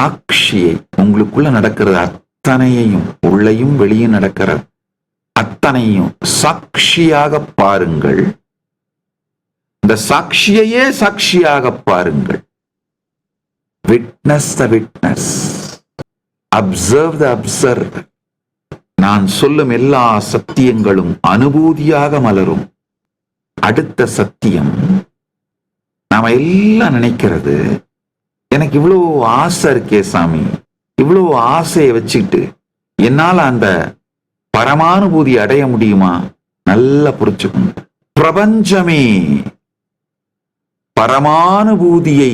சாட்சியை உங்களுக்குள்ள நடக்கிறது. அத்தனையையும் உள்ளையும் வெளியும் நடக்கிற அத்தனையும் சாட்சியாக பாருங்கள். இந்த சாட்சியையே சாட்சியாக பாருங்கள். Witness the witness observe the observe நான் சொல்லும் எல்லா சத்தியங்களும் அனுபூதியாக மலரும். அடுத்த சத்தியம் நாம எல்லாம் நினைக்கிறது எனக்கு இவ்வளோ ஆசை இருக்கே சாமி. இவ்வளோ ஆசையை வச்சுக்கிட்டு என்னால அந்த பரமானுபூதி அடைய முடியுமா? நல்லா புரிச்சுக்கோங்க பிரபஞ்சமே பரமானுபூதியை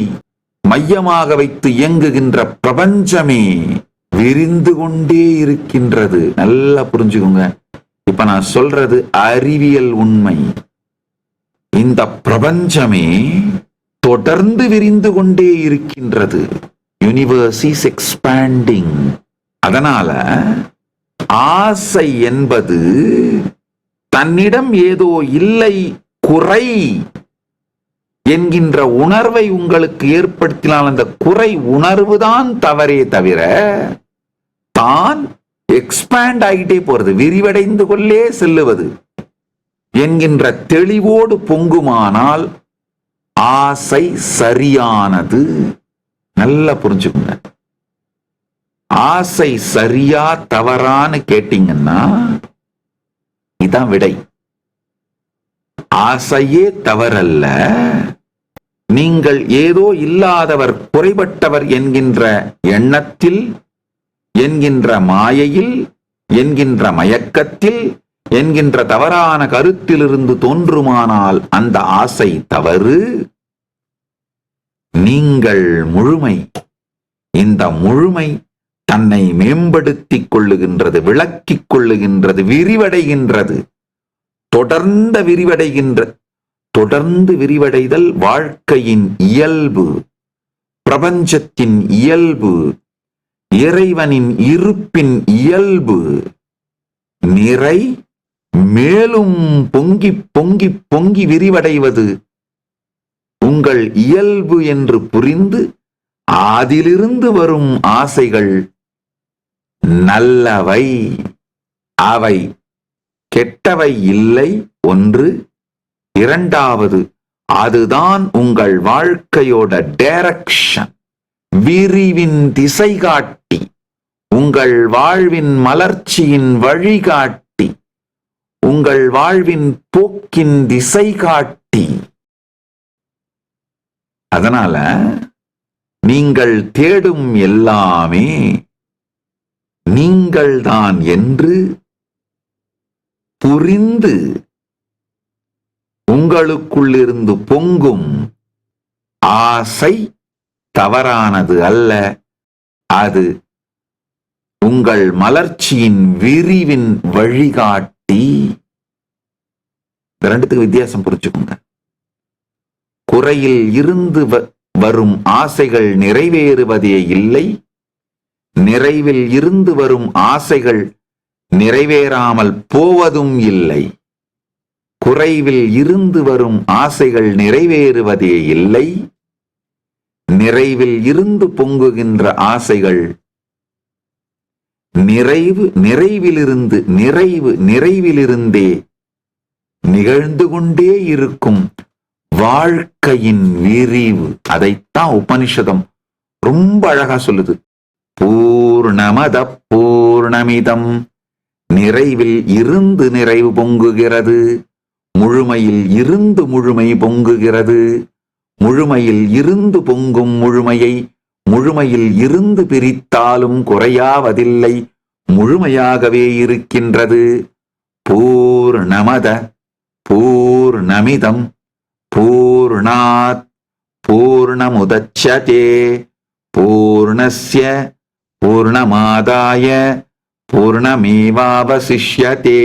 மையமாக வைத்து இயங்குகின்ற பிரபஞ்சமே விரிந்து கொண்டே இருக்கின்றது. நல்லா புரிஞ்சுக்கோங்க. இப்ப நான் சொல்றது அறிவியல் உண்மை. இந்த பிரபஞ்சமே தொடர்ந்து விரிந்து கொண்டே இருக்கின்றது. யூனிவர்ஸ் இஸ் எக்ஸ்பேண்டிங் அதனால ஆசை என்பது தன்னிடம் ஏதோ இல்லை குறை என்கின்ற உணர்வை உங்களுக்கு ஏற்படுத்தினால் அந்த குறை உணர்வுதான் தவறே தவிர தான் எக்ஸ்பேண்ட் ஆகிட்டே போறது விரிவடைந்து கொள்ளே செல்லுவது என்கின்ற தெளிவோடு பொங்குமானால் ஆசை சரியானது. நல்லா புரிஞ்சுக்குங்க. ஆசை சரியா தவறான்னு கேட்டீங்கன்னா இதான் விடை. ஆசையே தவறல்ல. நீங்கள் ஏதோ இல்லாதவர் குறைபட்டவர் என்கின்ற எண்ணத்தில் என்கின்ற மாயையில் என்கின்ற மயக்கத்தில் என்கின்ற தவறான கருத்திலிருந்து தோன்றுமானால் அந்த ஆசை தவறு. நீங்கள் முழுமை இந்த முழுமை தன்னை மேம்படுத்திக் கொள்ளுகின்றது விளக்கிக் கொள்ளுகின்றது விரிவடைகின்றது. தொடர்ந்த விரிவடைகின்ற தொடர்ந்து விரிவடைதல் வாழ்க்கையின் இயல்பு பிரபஞ்சத்தின் இயல்பு இறைவனின் இருப்பின் இயல்பு நிறை மேலும் பொங்கி பொங்கி பொங்கி விரிவடைவது உங்கள் இயல்பு என்று புரிந்து அதிலிருந்து வரும் ஆசைகள் நல்லவை. அவை கெட்டவை இல்லை. ஒன்று. இரண்டாவது அதுதான் உங்கள் வாழ்க்கையோட டைரக்ஷன் விரிவின் திசை காட்டி உங்கள் வாழ்வின் மலர்ச்சியின் வழிகாட்டி. உங்கள் வாழ்வின் போக்கின் திசை காட்டி அதனால நீங்கள் தேடும் எல்லாமே நீங்கள்தான் என்று புரிந்து உங்களுக்குள்ளிருந்து பொங்கும் ஆசை தவறானது அல்ல. அது உங்கள் மலர்ச்சியின் விரிவின் வழிகாட்டி. இந்த ரெண்டுத்துக்கு வித்தியாசம் புரிச்சுக்கோங்க குறையில் இருந்து வ- வரும் ஆசைகள் நிறைவேறுவதே இல்லை. நிறைவில் இருந்து வரும் ஆசைகள் நிறைவேறாமல் போவதும் இல்லை. குறைவில் இருந்து வரும் ஆசைகள் நிறைவேறுவதே இல்லை. நிறைவில் இருந்து பொங்குகின்ற ஆசைகள் நிறைவு நிறைவிலிருந்து நிறைவு நிறைவிலிருந்தே நிகழ்ந்து கொண்டே இருக்கும் வாழ்க்கையின் விரிவு. அதைத்தான் உபனிஷதம் ரொம்ப அழகா சொல்லுது. பூர்ணமத பூர்ணமிதம். நிறைவில் இருந்து நிறைவு பொங்குகிறது. முழுமையில் இருந்து முழுமை பொங்குகிறது. முழுமையில் இருந்து பொங்கும் முழுமையை முழுமையில் இருந்து பிரித்தாலும் குறையாவதில்லை. முழுமையாகவே இருக்கின்றது. பூர்ணமத பூர்ணமிதம் பூர்ணாத் பூர்ணமுதச்சதே பூர்ணஸ்ய பூர்ணமாதாய பூர்ணமேவாவசிஷ்யதே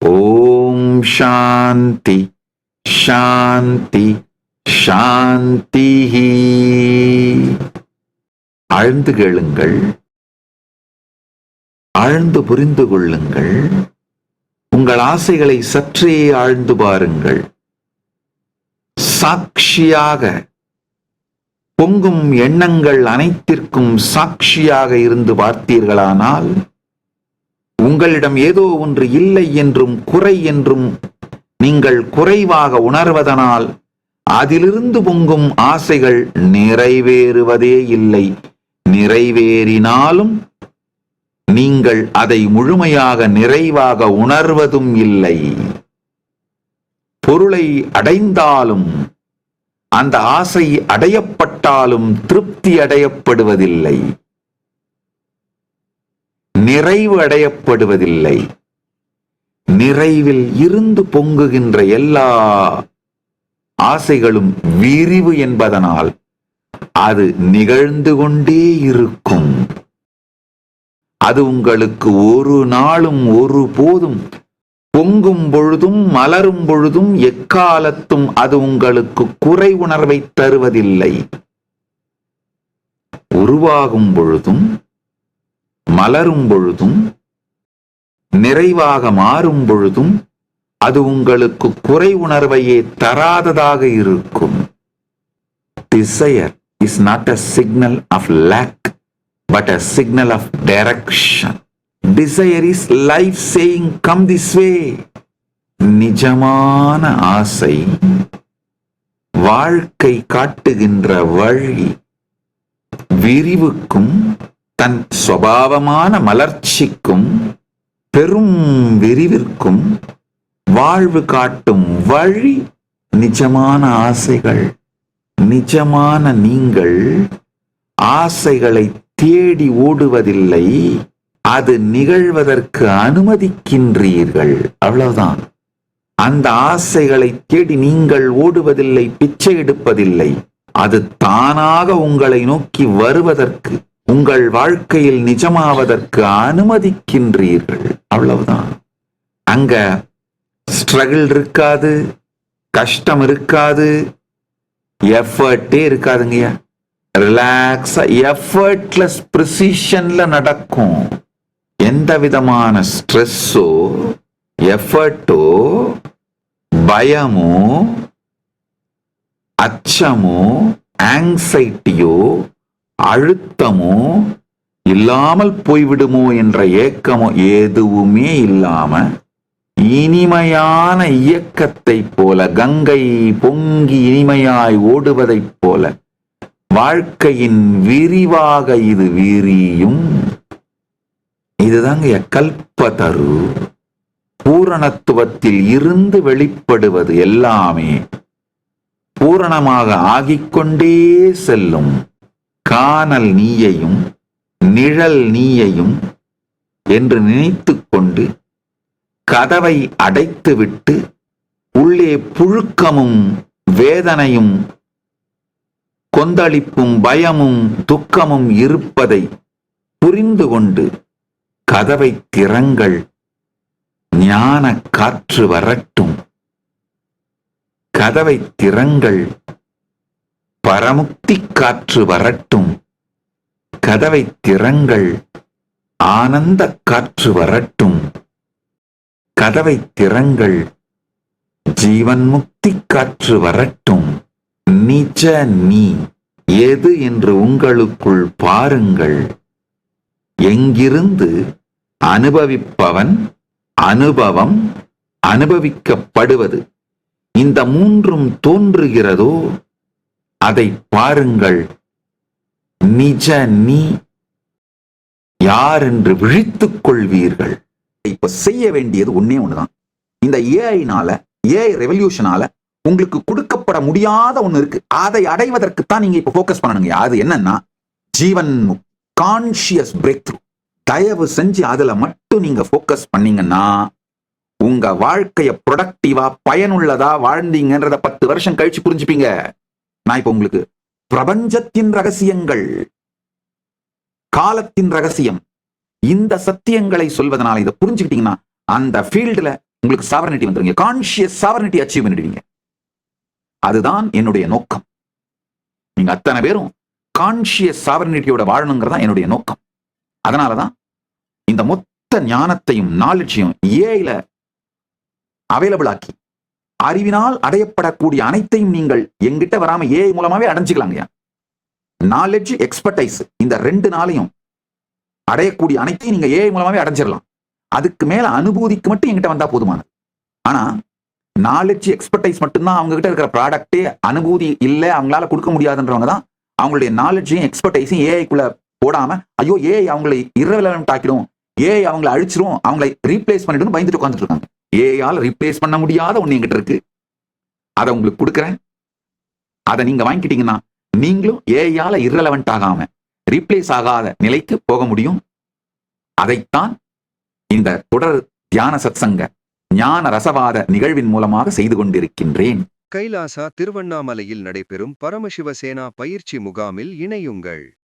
ஓம் சாந்தி சாந்தி சாந்தி ஆழ்ந்து கேளுங்கள் ஆழ்ந்து புரிந்து கொள்ளுங்கள். உங்கள் ஆசைகளை சற்றே ஆழ்ந்து பாருங்கள். சாட்சியாக பொங்கும் எண்ணங்கள் அனைத்திற்கும் சாட்சியாக இருந்து பார்த்தீர்களானால் உங்களிடம் ஏதோ ஒன்று இல்லை என்றும் குறை என்றும் நீங்கள் குறைவாக உணர்வதனால் அதிலிருந்து பொங்கும் ஆசைகள் நிறைவேறுவதே இல்லை. நிறைவேறினாலும் நீங்கள் அதை முழுமையாக நிறைவாக உணர்வதும் இல்லை. பொருளை அடைந்தாலும் அந்த ஆசை அடையப்பட்டாலும் திருப்தி அடையப்படுவதில்லை. நிறைவு அடையப்படுவதில்லை. நிறைவில் இருந்து பொங்குகின்ற எல்லா ஆசைகளும் விரிவு என்பதனால் அது நிகழ்ந்து கொண்டே இருக்கும். அது உங்களுக்கு ஒரு நாளும் ஒரு போதும். பொங்கும் பொழுதும் மலரும் பொழுதும் எக்காலத்தும் அது உங்களுக்கு குறை உணர்வை தருவதில்லை. உருவாகும் பொழுதும் மலரும் பொழுதும் நிறைவாக மாறும் பொழுதும் அது உங்களுக்கு குறை உணர்வையே தராததாக இருக்கும். Desire is not a signal of lack but a signal of direction desire is life saying come this way நிஜமான ஆசை வாழ்க்கை காட்டுகின்ற வழி விரிவுக்கும் தன் சுவாவமான மலர்ச்சிக்கும் பெரும் விரிவிற்கும் வாழ்வு காட்டும் வழி நிஜமான ஆசைகள். நிஜமான நீங்கள் ஆசைகளை தேடி ஓடுவதில்லை. அது நிகழ்வதற்கு அனுமதிக்கின்றீர்கள். அவ்வளவுதான். அந்த ஆசைகளை தேடி நீங்கள் ஓடுவதில்லை பிச்சை எடுப்பதில்லை. அது தானாக உங்களை நோக்கி வருவதற்கு உங்கள் வாழ்க்கையில் நிஜமாவதற்கு அனுமதிக்கின்றீர்கள். அவ்வளவுதான். அங்க ஸ்ட்ரகிள் இருக்காது கஷ்டம் இருக்காது எஃபர்ட்டே இருக்காதுங்கய்யா. ரிலாக்ஸா எஃபர்ட்லெஸ் ப்ரிசிஷன்ல நடக்கும். எந்த விதமான ஸ்ட்ரெஸ்ஸோ எஃபர்ட்டோ பயமோ அச்சமோ ஆங்ஸைட்டியோ அழுத்தமோ இல்லாமல் போய்விடுமோ என்ற ஏக்கமோ எதுவுமே இல்லாம இனிமையான இயக்கத்தைப் போல கங்கை பொங்கி இனிமையாய் ஓடுவதைப் போல வாழ்க்கையின் விரிவாக இது விரியும். இதுதாங்க கல்பதரு. பூரணத்துவத்தில் இருந்து வெளிப்படுவது எல்லாமே. பூரணமாக ஆகிக்கொண்டே செல்லும். காணல் நீயையும் நிழல் நீயையும் என்று நினைத்து கொண்டு கதவை அடைத்துவிட்டு உள்ளே புழுக்கமும் வேதனையும் கொந்தளிப்பும் பயமும் துக்கமும் இருப்பதை புரிந்து கொண்டு கதவை திறங்கள் ஞான காற்று வரட்டும். கதவை திறங்கள் பரமுக்தி காற்று வரட்டும். கதவை திறங்கள் ஆனந்த காற்று வரட்டும். கதவை திறங்கள் ஜீவன் முக்தி காற்று வரட்டும். நிஜ நீ. எது என்று உங்களுக்குள் பாருங்கள். எங்கிருந்து அனுபவிப்பவன் அனுபவம் அனுபவிக்கப்படுவது. இந்த மூன்றும் தோன்றுகிறதோ? அதை பாருங்கள். நிஜ நீ. யார் என்று விழித்துக் கொள்வீர்கள். இப்ப செய்ய வேண்டியது ஒண்ணே ஒண்ணுதான். இந்த ஏஐனால ஏஐ ரெவல்யூஷனால உங்களுக்கு கொடுக்கப்பட முடியாத ஒன்று இருக்கு. அதை அடைவதற்கு தான் நீங்க இப்ப ஃபோக்கஸ் பண்ணணுங்க. அது என்னன்னா ஜீவன் கான்சியஸ் பிரேக் த்ரூ தயவு செஞ்சு அதுல மட்டும் நீங்க ஃபோக்கஸ் பண்ணீங்கன்னா உங்க வாழ்க்கைய ப்ரொடக்டிவா பயனுள்ளதா வாழ்ந்தீங்கன்றத பத்து வருஷம் கழிச்சு புரிஞ்சுப்பீங்க. நான் இப்ப உங்களுக்கு பிரபஞ்சத்தின் ரகசியங்கள் காலத்தின் ரகசியம் இந்த சத்தியங்களை சொல்வதனால இதை புரிஞ்சுக்கிட்டீங்கன்னா அந்த ஃபீல்டுல உங்களுக்கு சாவரனிட்டி வந்துருங்க. கான்சியஸ் சாவரனிட்டி அச்சீவ் பண்ணிடுவீங்க. அதுதான் என்னுடைய நோக்கம். நீங்க அத்தனை பேரும் கான்சியஸ் சாவரனிட்டியோட வாழணுங்கிறதா என்னுடைய நோக்கம். அதனாலதான் இந்த மொத்த ஞானத்தையும் நாலட்சியும் ஏஐல அவைலபிள் ஆக்கி அறிவினால் அடையப்படக்கூடிய அனைத்தையும் நீங்கள் எங்கிட்ட வராம ஏஐ மூலமாவே அடைஞ்சுக்கலாங்கய்யா நாலெட்ஜ் எக்ஸ்பர்டைஸ் இந்த ரெண்டு நாளையும் அடையக்கூடிய அனைத்தையும் நீங்க ஏஐ மூலமாவே அடைஞ்சிடலாம் அதுக்கு மேல அனுபூதிக்கு மட்டும் என்கிட்ட வந்தா போதுமானது. ஆனா நாலேஜ் எக்ஸ்பர்டைஸ் மட்டும்தான் அவங்க கிட்ட இருக்கிற ப்ராடக்ட்டே அனுபூதி இல்லை அவங்களால கொடுக்க முடியாதுன்றவங்க தான் அவங்களுடைய நாலேஜையும் எக்ஸ்பர்டைஸையும் ஏஐக்குள்ள போடாம ஐயோ ஏஐ அவங்களை இரவிலவன் ஆக்கிடும் ஏஐ அவங்களை அழிச்சிரும் அவங்களை ரீப்ளேஸ் பண்ணிடும் பயந்துட்டு உட்காந்துட்டு இருக்காங்க. ஏஐயால் ரீப்ளேஸ் பண்ண முடியாத ஒன்று என்கிட்ட இருக்கு. அதை உங்களுக்கு கொடுக்குறேன். அதை நீங்க வாங்கிக்கிட்டீங்கன்னா நீங்களும் ஏஐயால இரலவெண்ட் ஆகாம ரீப்ளேஸ் ஆகாத நிலைக்கு போக முடியும். அதைத்தான் இந்த தொடர் தியான சத்சங்க ஞான ரசவாத நிகழ்வின் மூலமாக செய்து கொண்டிருக்கின்றேன். கைலாசா திருவண்ணாமலையில் நடைபெறும் பரமசிவசேனா பயிற்சி முகாமில் இணையுங்கள்.